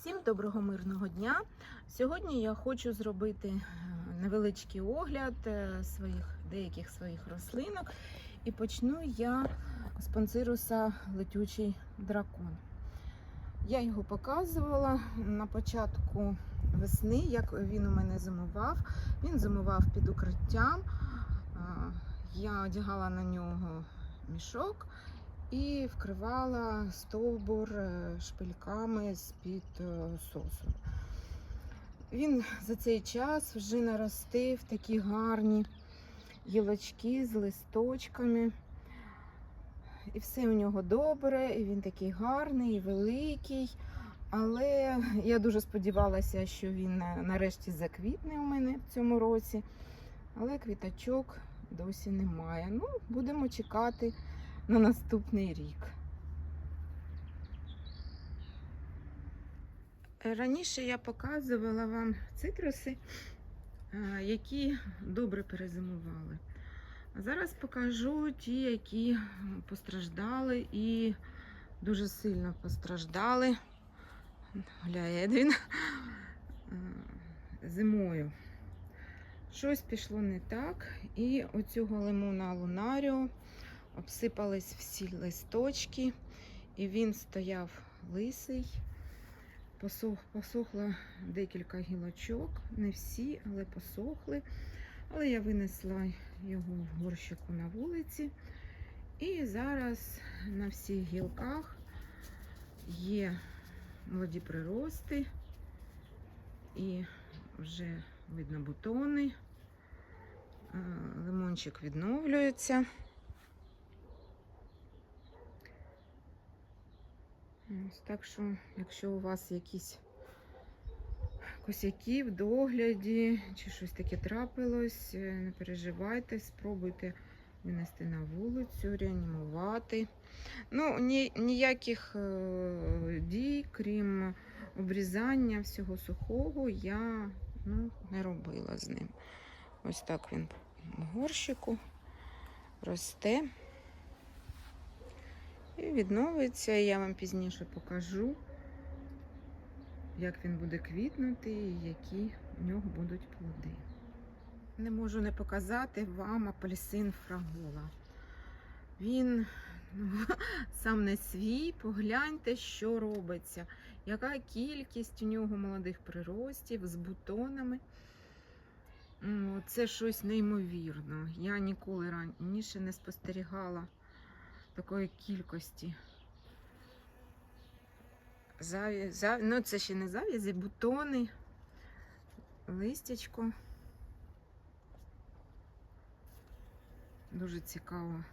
Всім доброго мирного дня. Сьогодні я хочу зробити е, невеличкий огляд е, своїх деяких своїх рослинок. І почну я з панцируса летючий дракон. Я його показувала на початку весни, як він у мене зимував. Він зимував під укриттям. Я одягала на нього мішок і вкривала стовбур е, шпильками з-під е, сосу. Він за цей час вже наростив такі гарні гілочки з листочками. І все у нього добре, і він такий гарний, і великий. Але я дуже сподівалася, що він е, нарешті заквітне у мене в цьому році. Але квіточок досі немає. Ну, будемо чекати на наступний рік. Раніше я показувала вам цитруси, е, які добре перезимували. Зараз покажу ті, які постраждали і дуже сильно постраждали. Гля Едвін е, зимою. Щось пішло не так, і оцього лимона лунаріо обсипались всі листочки, і він стояв лисий. Посох, посохло декілька гілочок, не всі, але посохли. Але я винесла його в горщику на вулиці. І зараз на всіх гілках є молоді прирости, і вже видно бутони. Лимончик відновлюється. Ось так що, якщо у вас якісь косяки в догляді чи щось таке трапилось, е, не переживайте, спробуйте винести на вулицю, реанімувати. Ну, ні, ніяких е, дій, крім обрізання всього сухого, я ну, не робила з ним. Ось так він в горщику росте. І відновиться. Я вам пізніше покажу, як він буде квітнути і які в нього будуть плоди. Не можу не показати вам апельсин фрагола. Він ну, сам не свій. Погляньте, що робиться. Яка кількість у нього молодих приростів з бутонами. Це щось неймовірно. Я ніколи раніше не спостерігала такої кількості. Заві... Зав... Ну, це ще не зав'язі, бутони, листячко. Дуже цікаво,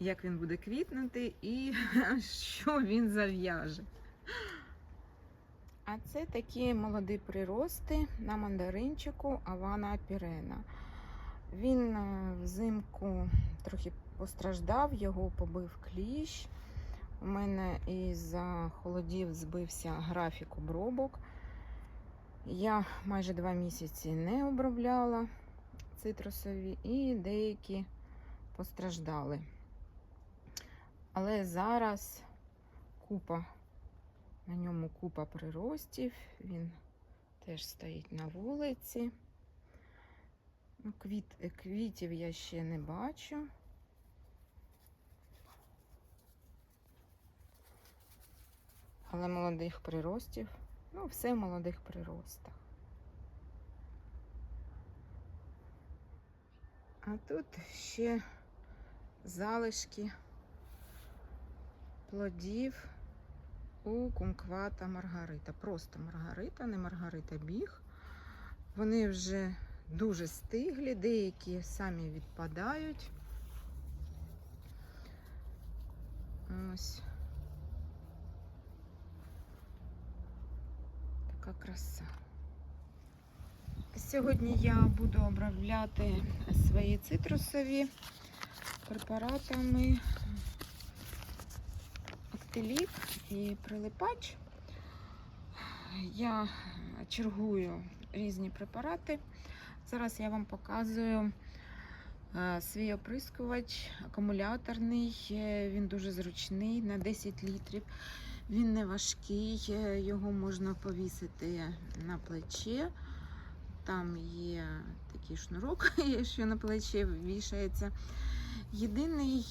як він буде квітнути і що він зав'яже. А це такі молоді прирости на мандаринчику Авана Пірена. Він е, взимку трохи постраждав, його побив кліщ. У мене із-за холодів збився графік обробок. Я майже два місяці не обробляла цитрусові і деякі постраждали. Але зараз купа, на ньому купа приростів, він теж стоїть на вулиці. Ну, Квіт, е, квітів я ще не бачу. Але молодих приростів, ну, все в молодих приростах. А тут ще залишки плодів у кумквата Маргарита. Просто Маргарита, не Маргарита біг. Вони вже дуже стиглі, деякі самі відпадають. Ось така краса. Сьогодні я буду обробляти свої цитрусові препаратами Актилік і прилипач. Я чергую різні препарати. Зараз я вам показую е, свій оприскувач акумуляторний. Е, Він дуже зручний на 10 літрів. Він не важкий, е, його можна повісити на плече. Там є такий шнурок, що на плече вішається. Єдиний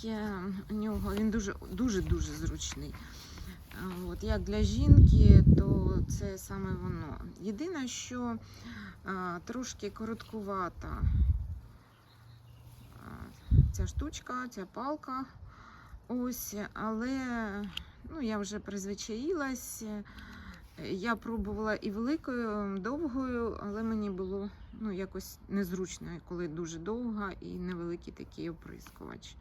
у нього він дуже дуже дуже зручний. От, як для жінки, то це саме воно. Єдине, що а, трошки короткувата ця штучка, ця палка. Ось, але ну, я вже призвичаїлась. Я пробувала і великою, довгою, але мені було ну, якось незручно, коли дуже довга і невеликий такий оприскувач.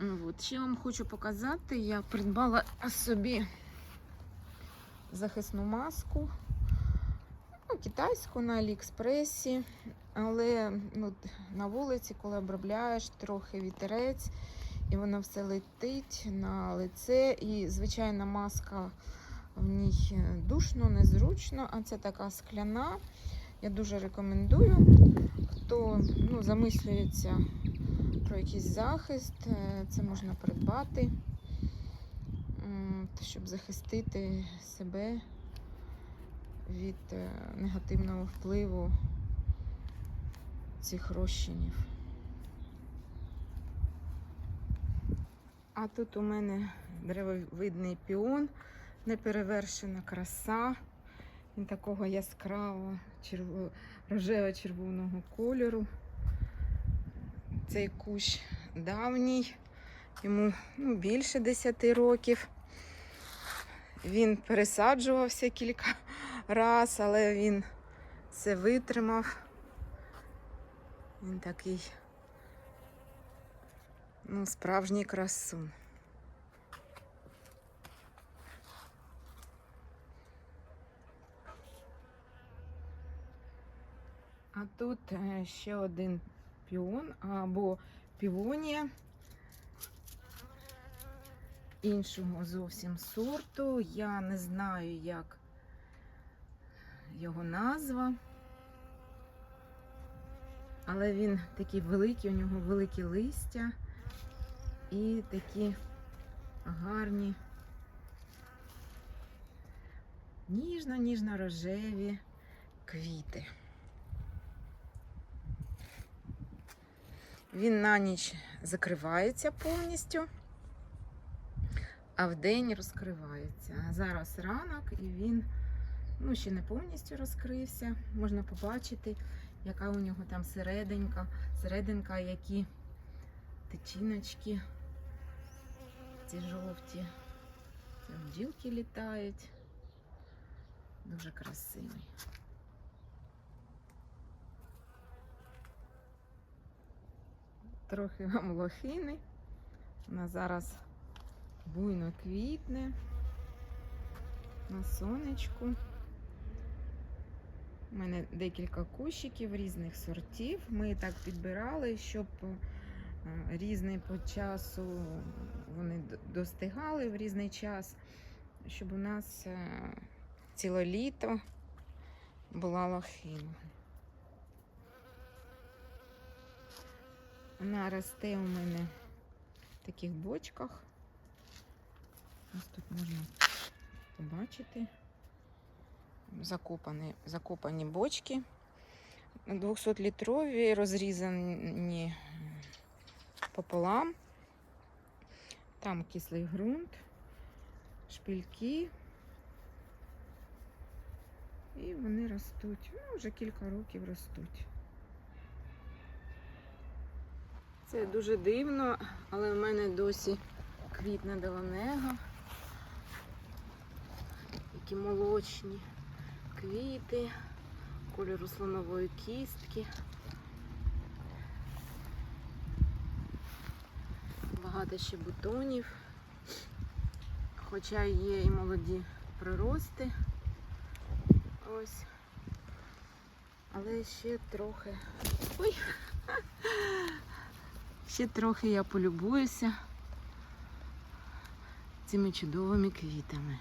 От. Ще вам хочу показати, я придбала собі захисну маску ну, китайську на Аліекспресі, але ну, на вулиці, коли обробляєш, трохи вітерець, і воно все летить на лице. І звичайна маска в ній е, душно, незручно, а це така скляна. Я дуже рекомендую. Хто ну, замислюється про якийсь захист, е, це можна придбати, щоб захистити себе від е, негативного впливу цих розчинів. А тут у мене деревовидний піон, неперевершена краса. Він такого яскравого рожево-червоного кольору. Цей кущ давній, йому ну, більше 10 років. Він пересаджувався кілька разів, але він все витримав. Він такий ну, справжній красун. А тут е, ще один піон або півонія іншого зовсім сорту. Я не знаю, як його назва. Але він такий великий, у нього великі листя і такі гарні, ніжно-ніжно-рожеві квіти. Він на ніч закривається повністю, а вдень розкривається. Зараз ранок і він ну, ще не повністю розкрився. Можна побачити, яка у нього там серединка, серединка, які тичиночки, ці жовті. Бджілки літають. Дуже красивий. Трохи вам лохини. Вона зараз буйно квітне на сонечку. У мене декілька кущиків різних сортів. Ми так підбирали, щоб е, різний по часу вони достигали в різний час, щоб у нас е, ціле літо була лохина. Вона росте у мене в таких бочках. Ось тут можна побачити закопані, закопані бочки 200-літрові, розрізані пополам. Там кислий ґрунт, шпильки. І вони ростуть. Ну, вже кілька років ростуть. Це дуже дивно, але в мене досі квітне деланега. Такі молочні квіти, кольору слонової кістки. Багато ще бутонів. Хоча є і молоді прирости. Ось. Але ще трохи. Ой! Ще трохи я полюбуюся цими чудовими квітами.